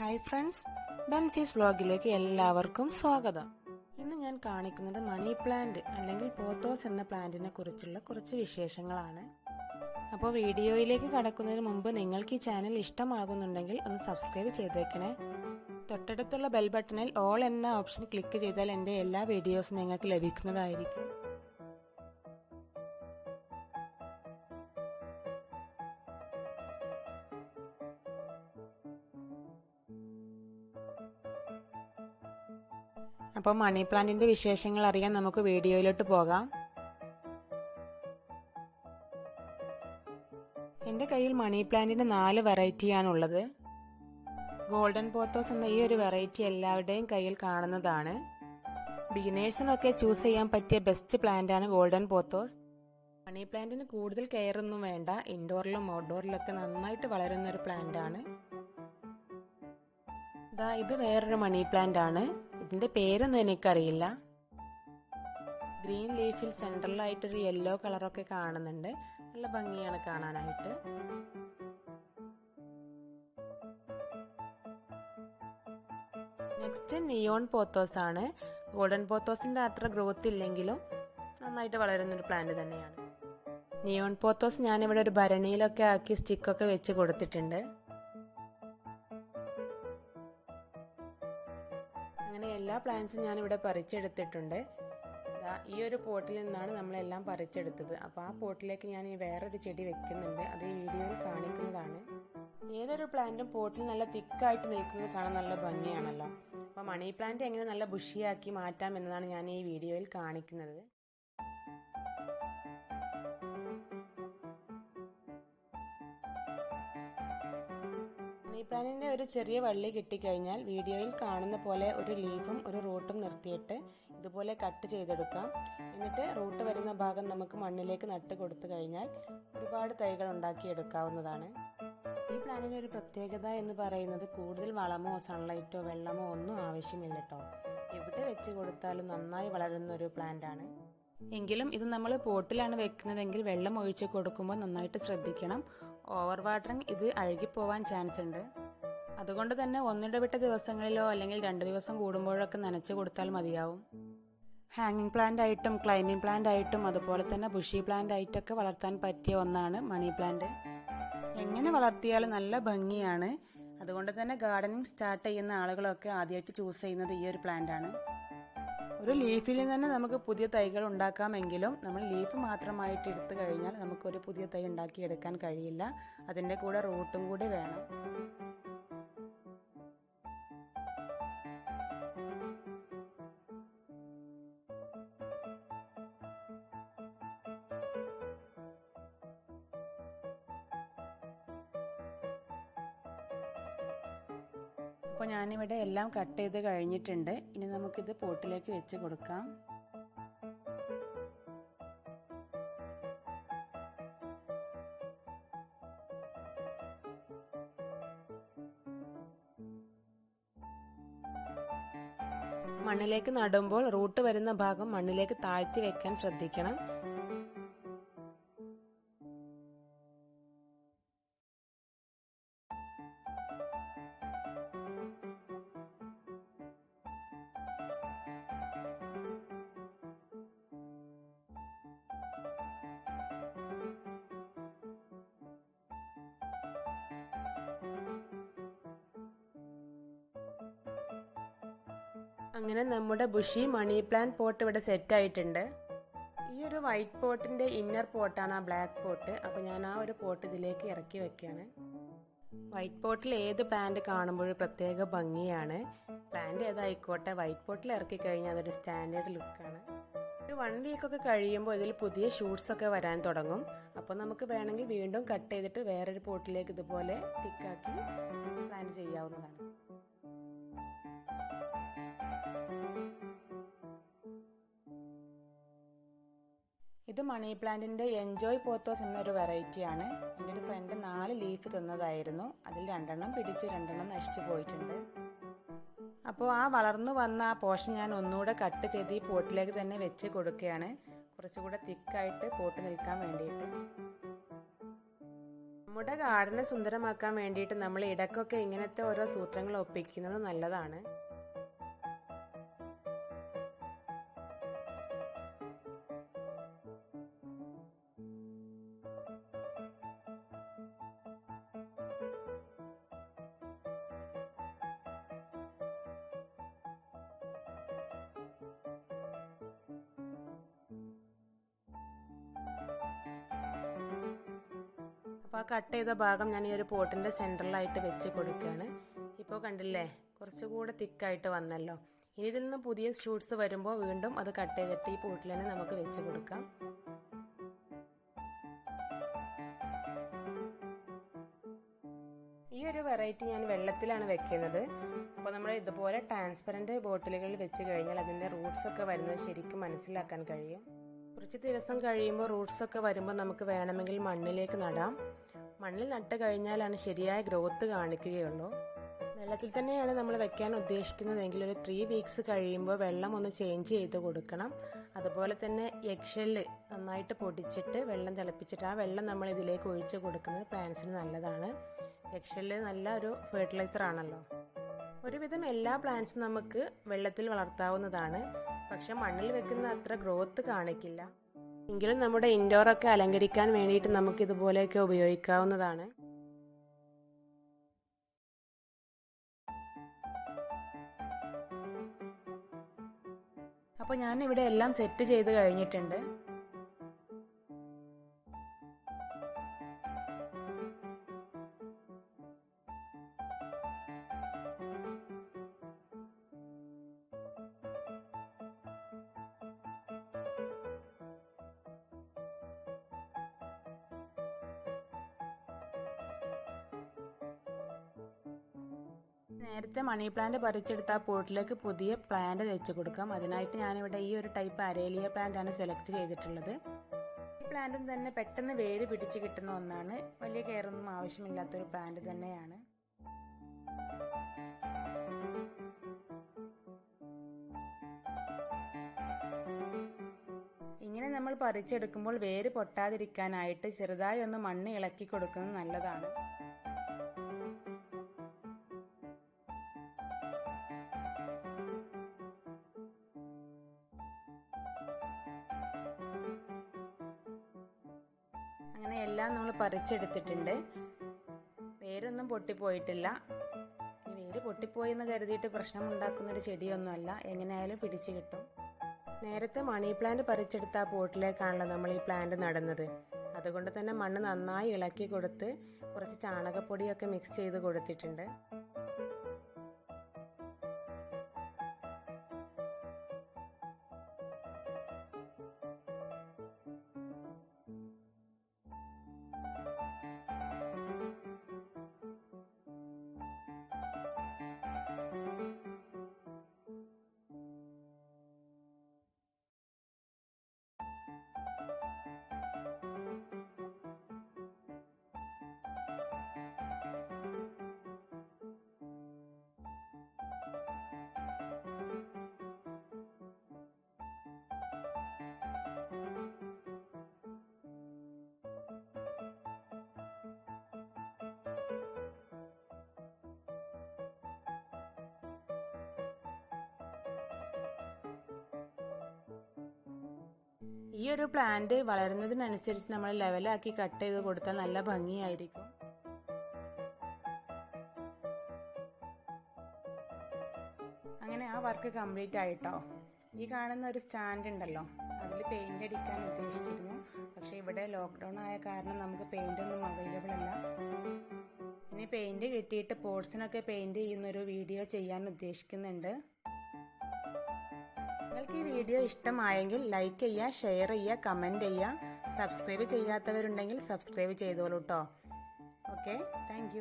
Hi friends ബൻസീസ് വ്ലോഗിലേക്ക് എല്ലാവർക്കും സ്വാഗതം. ഇന്ന് ഞാൻ കാണിക്കുന്നത് മണി പ്ലാന്റ് അല്ലെങ്കിൽ പോത്തോസ് എന്ന പ്ലാന്റിനെ കുറിച്ചുള്ള കുറച്ച് വിശേഷങ്ങളാണ്. അപ്പോൾ വീഡിയോയിലേക്ക് കടക്കുന്നതിന് മുമ്പ് നിങ്ങൾക്ക് ഈ ചാനൽ ഇഷ്ടമാകുന്നുണ്ടെങ്കിൽ ഒന്ന് സബ്സ്ക്രൈബ് ചെയ്തേക്കണേ. തൊട്ടടുത്തുള്ള ബെൽ ബട്ടണിൽ ഓൾ എന്ന ഓപ്ഷൻ ക്ലിക്ക് ചെയ്താൽ എന്റെ എല്ലാ വീഡിയോസും നിങ്ങൾക്ക് ലഭിക്കുന്നതായിരിക്കും. അപ്പോൾ മണി പ്ലാന്റിന്റെ വിശേഷങ്ങൾ അറിയാൻ നമുക്ക് വീഡിയോയിലോട്ട് പോകാം. എന്റെ കയ്യിൽ മണി പ്ലാന്റിന്റെ നാല് വെറൈറ്റിയാണുള്ളത് ഗോൾഡൻ പോത്തോസ് എന്ന ഈ ഒരു വെറൈറ്റി എല്ലാവരുടെയും കയ്യിൽ കാണുന്നതാണ്. ബിഗിനേഴ്സിനൊക്കെ ചൂസ് ചെയ്യാൻ പറ്റിയ ബെസ്റ്റ് പ്ലാന്റ് ആണ് ഗോൾഡൻ പോത്തോസ് മണി പ്ലാന്റിന് കൂടുതൽ കെയർ ഒന്നും വേണ്ട. ഇൻഡോറിലും ഔട്ട്ഡോറിലൊക്കെ നന്നായിട്ട് വളരുന്ന ഒരു പ്ലാന്റ് ആണ്. ഇത് വേറൊരു മണി പ്ലാന്റ് ആണ്. ഇതിന്റെ പേരൊന്നും എനിക്കറിയില്ല. ഗ്രീൻ ലീഫിൽ സെൻട്രലായിട്ടൊരു യെല്ലോ കളറൊക്കെ കാണുന്നുണ്ട്. നല്ല ഭംഗിയാണ് കാണാനായിട്ട്. നെക്സ്റ്റ് നിയോൺ പോത്തോസ് ആണ്. ഗോൾഡൻ പോത്തോസിന്റെ അത്ര ഗ്രോത്ത് ഇല്ലെങ്കിലും നന്നായിട്ട് വളരുന്ന ഒരു പ്ലാന്റ് തന്നെയാണ്. നിയോൺ പോത്തോസ് ഞാനിവിടെ ഒരു ഭരണിയിലൊക്കെ ആക്കി സ്റ്റിക്കൊക്കെ വെച്ച് കൊടുത്തിട്ടുണ്ട്. എല്ലാ പ്ലാന്റ്സും ഞാനിവിടെ പറിച്ചെടുത്തിട്ടുണ്ട്. ഈ ഒരു പോട്ടിൽ നിന്നാണ് നമ്മളെല്ലാം പറിച്ചെടുത്തത്. അപ്പോൾ ആ പോട്ടിലേക്ക് ഞാൻ ഈ വേറൊരു ചെടി വെക്കുന്നുണ്ട്. അത് ഈ വീഡിയോയിൽ കാണിക്കുന്നതാണ്. ഏതൊരു പ്ലാന്റും പോട്ടിൽ നല്ല തിക്കായിട്ട് നിൽക്കുന്നത് കാണാൻ നല്ല ഭംഗിയാണല്ലോ. അപ്പോൾ മണി പ്ലാന്റ് എങ്ങനെ നല്ല ബുഷിയാക്കി മാറ്റാം എന്നതാണ് ഞാൻ ഈ വീഡിയോയിൽ കാണിക്കുന്നത്. മണി ഒരു ചെറിയ വള്ളി കിട്ടിക്കഴിഞ്ഞാൽ വീഡിയോയിൽ കാണുന്ന പോലെ ഒരു ലീഫും ഒരു റൂട്ടും നിർത്തിയിട്ട് ഇതുപോലെ കട്ട് ചെയ്തെടുക്കാം. എന്നിട്ട് റൂട്ട് വരുന്ന ഭാഗം നമുക്ക് മണ്ണിലേക്ക് നട്ട് കൊടുത്തു കഴിഞ്ഞാൽ ഒരുപാട് തൈകൾ ഉണ്ടാക്കിയെടുക്കാവുന്നതാണ്. ഈ പ്ലാനിന് ഒരു പ്രത്യേകത എന്ന് പറയുന്നത് കൂടുതൽ വളമോ സൺലൈറ്റോ വെള്ളമോ ഒന്നും ആവശ്യമില്ല കേട്ടോ എവിടെ വെച്ച് കൊടുത്താലും നന്നായി വളരുന്ന ഒരു പ്ലാന്റ് ആണ്. എങ്കിലും ഇത് നമ്മൾ പോട്ടിലാണ് വെക്കുന്നതെങ്കിൽ വെള്ളം ഒഴിച്ച് കൊടുക്കുമ്പോൾ നന്നായിട്ട് ശ്രദ്ധിക്കണം. ഓവർ വാട്ടറിങ് ഇത് അഴുകിപ്പോവാൻ ചാൻസ് ഉണ്ട് അതുകൊണ്ട് തന്നെ ഒന്നിടവിട്ട ദിവസങ്ങളിലോ അല്ലെങ്കിൽ രണ്ട് ദിവസം കൂടുമ്പോഴൊക്കെ നനച്ചു കൊടുത്താൽ മതിയാവും. ഹാങ്ങിങ് പ്ലാന്റ് ആയിട്ടും ക്ലൈമ്പിംഗ് പ്ലാന്റ് ആയിട്ടും അതുപോലെ തന്നെ ബുഷി പ്ലാന്റ് ആയിട്ടൊക്കെ വളർത്താൻ പറ്റിയ ഒന്നാണ് മണി പ്ലാന്റ് എങ്ങനെ വളർത്തിയാൽ നല്ല ഭംഗിയാണ്. അതുകൊണ്ട് തന്നെ ഗാർഡനിങ് സ്റ്റാർട്ട് ചെയ്യുന്ന ആളുകളൊക്കെ ആദ്യമായിട്ട് ചൂസ് ചെയ്യുന്നത് ഈ ഒരു പ്ലാന്റ് ആണ്. ഒരു ലീഫിൽ തന്നെ നമുക്ക് പുതിയ തൈകൾ ഉണ്ടാക്കാമെങ്കിലും നമ്മൾ ലീഫ് മാത്രമായിട്ട് എടുത്തു കഴിഞ്ഞാൽ നമുക്കൊരു പുതിയ തൈ ഉണ്ടാക്കിയെടുക്കാൻ കഴിയില്ല. അതിന്റെ കൂടെ റൂട്ടും കൂടി വേണം. അപ്പോൾ ഞാനിവിടെ എല്ലാം കട്ട് ചെയ്ത് കഴിഞ്ഞിട്ടുണ്ട്. ഇനി നമുക്കിത് പോട്ടിലേക്ക് വെച്ച് കൊടുക്കാം. മണ്ണിലേക്ക് നടുമ്പോൾ റൂട്ട് വരുന്ന ഭാഗം മണ്ണിലേക്ക് താഴ്ത്തി വെക്കാൻ ശ്രദ്ധിക്കണം. അങ്ങനെ നമ്മുടെ ബുഷി മണി പ്ലാന്റ് പോട്ട് ഇവിടെ സെറ്റ് ആയിട്ടുണ്ട്. ഈ ഒരു വൈറ്റ് പോട്ടിന്റെ ഇന്നർ പോട്ടാണ് ആ ബ്ലാക്ക് പോട്ട് അപ്പോൾ ഞാൻ ആ ഒരു പോട്ട് ഇതിലേക്ക് ഇറക്കി വെക്കുകയാണ് വൈറ്റ് പോട്ടിൽ ഏത് പ്ലാന്റ് കാണുമ്പോഴും പ്രത്യേക ഭംഗിയാണ്. പ്ലാന്റ് ഏതായിക്കോട്ടെ വൈറ്റ് പോട്ടിൽ ഇറക്കി കഴിഞ്ഞാൽ അതൊരു സ്റ്റാൻഡേർഡ് ലുക്കാണ് ഒരു വൺ വീക്ക് ഒക്കെ കഴിയുമ്പോൾ ഇതിൽ പുതിയ ഷൂട്ട്സ് ഒക്കെ വരാൻ തുടങ്ങും. അപ്പോൾ നമുക്ക് വേണമെങ്കിൽ വീണ്ടും കട്ട് ചെയ്തിട്ട് വേറൊരു പോട്ടിലേക്ക് ഇതുപോലെ തിക്കാക്കി പ്ലാൻ ചെയ്യാവുന്നതാണ്. ഇത് മണി പ്ലാന്റിന്റെ എൻജോയ് പോത്തോസ് എന്നൊരു വെറൈറ്റിയാണ് എന്റെ ഒരു ഫ്രണ്ട് നാല് ലീഫ് തിന്നതായിരുന്നു. അതിൽ രണ്ടെണ്ണം പിടിച്ചു രണ്ടെണ്ണം നശിച്ചു പോയിട്ടുണ്ട്. അപ്പോൾ ആ വളർന്നു വന്ന ആ പോഷൻ ഞാൻ ഒന്നുകൂടെ കട്ട് ചെയ്ത് ഈ പോട്ടിലേക്ക് തന്നെ വെച്ച് കൊടുക്കുകയാണ്. കുറച്ചുകൂടെ തിക്കായിട്ട് പോട്ട് നിൽക്കാൻ വേണ്ടിയിട്ട്. നമ്മുടെ ഗാർഡനെ സുന്ദരമാക്കാൻ വേണ്ടിയിട്ട് നമ്മൾ ഇടയ്ക്കൊക്കെ ഇങ്ങനത്തെ ഓരോ സൂത്രങ്ങൾ ഒപ്പിക്കുന്നത് നല്ലതാണ്. അപ്പോൾ ആ കട്ട് ചെയ്ത ഭാഗം ഞാൻ ഈ ഒരു പോട്ടിന്റെ സെന്ററിലായിട്ട് വെച്ച് കൊടുക്കുകയാണ് ഇപ്പോൾ കണ്ടില്ലേ കുറച്ചുകൂടെ തിക്കായിട്ട് വന്നല്ലോ. ഇനി ഇതിൽ നിന്ന് പുതിയ ഷൂട്ട്സ് വരുമ്പോൾ വീണ്ടും അത് കട്ട് ചെയ്തിട്ട് ഈ പോട്ടിൽ തന്നെ നമുക്ക് വെച്ച് കൊടുക്കാം. ഈ ഒരു വെറൈറ്റി ഞാൻ വെള്ളത്തിലാണ് വെക്കുന്നത്. അപ്പോൾ നമ്മൾ ഇതുപോലെ ട്രാൻസ്പെറന്റ് ബോട്ടിലുകളിൽ വെച്ച് കഴിഞ്ഞാൽ അതിന്റെ റൂട്ട്സ് ഒക്കെ വരുന്നത് ശരിക്കും മനസ്സിലാക്കാൻ കഴിയും. കുറച്ച് ദിവസം കഴിയുമ്പോൾ റൂട്ട്സ് ഒക്കെ വരുമ്പോൾ നമുക്ക് വേണമെങ്കിൽ മണ്ണിലേക്ക് നടാം. മണ്ണിൽ നട്ട് കഴിഞ്ഞാലാണ് ശരിയായ ഗ്രോത്ത് കാണിക്കുകയുള്ളൂ. വെള്ളത്തിൽ തന്നെയാണ് നമ്മൾ വെക്കാൻ ഉദ്ദേശിക്കുന്നതെങ്കിൽ ഒരു ത്രീ വീക്സ് കഴിയുമ്പോൾ വെള്ളം ഒന്ന് ചേഞ്ച് ചെയ്ത് കൊടുക്കണം. അതുപോലെ തന്നെ എക്ഷെൽ നന്നായിട്ട് പൊടിച്ചിട്ട് വെള്ളം തിളപ്പിച്ചിട്ട് ആ വെള്ളം നമ്മൾ ഇതിലേക്ക് ഒഴിച്ച് കൊടുക്കുന്നത് പ്ലാന്റ്സിന് നല്ലതാണ്. എക്ഷെൽ നല്ല ഒരു ഫെർട്ടിലൈസർ ആണല്ലോ. ഒരുവിധം എല്ലാ പ്ലാന്റ്സും നമുക്ക് വെള്ളത്തിൽ വളർത്താവുന്നതാണ്. പക്ഷെ മണ്ണിൽ വെക്കുന്ന അത്ര ഗ്രോത്ത് കാണിക്കില്ല. എങ്കിലും നമ്മുടെ ഇൻഡോറൊക്കെ അലങ്കരിക്കാൻ വേണ്ടിയിട്ട് നമുക്ക് ഇതുപോലെയൊക്കെ ഉപയോഗിക്കാവുന്നതാണ്. അപ്പോൾ ഞാൻ ഇവിടെ എല്ലാം സെറ്റ് ചെയ്ത് കഴിഞ്ഞിട്ടുണ്ട്. നേരത്തെ മണി പ്ലാന്റ് പറിച്ചെടുത്ത ആ പോട്ടിലേക്ക് പുതിയ പ്ലാന്റ് വെച്ച് കൊടുക്കാം. അതിനായിട്ട് ഞാനിവിടെ ഈ ഒരു ടൈപ്പ് അരേലിയ പ്ലാന്റ് ആണ് സെലക്ട് ചെയ്തിട്ടുള്ളത്. ഈ പ്ലാന്റും തന്നെ പെട്ടെന്ന് വേര് പിടിച്ച് കിട്ടുന്ന ഒന്നാണ്. വലിയ കെയറൊന്നും ആവശ്യമില്ലാത്തൊരു പ്ലാന്റ് തന്നെയാണ്. ഇങ്ങനെ നമ്മൾ പറിച്ചെടുക്കുമ്പോൾ വേര് പൊട്ടാതിരിക്കാനായിട്ട് ചെറുതായി ഒന്ന് മണ്ണ് ഇളക്കി കൊടുക്കുന്നത് നല്ലതാണ്. അങ്ങനെ എല്ലാം നമ്മൾ പറിച്ചെടുത്തിട്ടുണ്ട്. വേരൊന്നും പൊട്ടിപ്പോയിട്ടില്ല. ഈ വേര് പൊട്ടിപ്പോയി എന്ന് കരുതിയിട്ട് പ്രശ്നമുണ്ടാക്കുന്ന ഒരു ചെടിയൊന്നുമല്ല. എങ്ങനെയായാലും പിടിച്ചു കിട്ടും. നേരത്തെ മണി പ്ലാന്റ് പറിച്ചെടുത്ത ആ പോട്ടിലേക്കാണല്ലോ നമ്മൾ ഈ പ്ലാന്റ് നടുന്നത്. അതുകൊണ്ട് തന്നെ മണ്ണ് നന്നായി ഇളക്കി കൊടുത്ത് കുറച്ച് ചാണകപ്പൊടിയൊക്കെ മിക്സ് ചെയ്ത് കൊടുത്തിട്ടുണ്ട്. ഈ ഒരു പ്ലാന്റ് വളരുന്നതിനനുസരിച്ച് നമ്മൾ ലെവലാക്കി കട്ട് ചെയ്ത് കൊടുത്താൽ നല്ല ഭംഗിയായിരിക്കും. അങ്ങനെ ആ വർക്ക് കംപ്ലീറ്റ് ആയിട്ടോ. ഈ കാണുന്ന ഒരു സ്റ്റാൻഡ് ഉണ്ടല്ലോ. അതിൽ പെയിന്റ് അടിക്കാൻ ഉദ്ദേശിച്ചിരുന്നു. പക്ഷെ ഇവിടെ ലോക്ക്ഡൗൺ ആയ കാരണം നമുക്ക് പെയിന്റ് ഒന്നും അവൈലബിൾ അല്ല. ഇനി പെയിന്റ് കിട്ടിയിട്ട് പോർട്സിനൊക്കെ പെയിന്റ് ചെയ്യുന്ന ഒരു വീഡിയോ ചെയ്യാൻ ഉദ്ദേശിക്കുന്നുണ്ട്. നിങ്ങൾക്ക് ഈ വീഡിയോ ഇഷ്ടമായെങ്കിൽ ലൈക്ക് ചെയ്യുക ഷെയർ ചെയ്യുക കമന്റ് ചെയ്യുക. സബ്സ്ക്രൈബ് ചെയ്യാത്തവരുണ്ടെങ്കിൽ സബ്സ്ക്രൈബ് ചെയ്തോളൂ കേട്ടോ ഓക്കെ താങ്ക്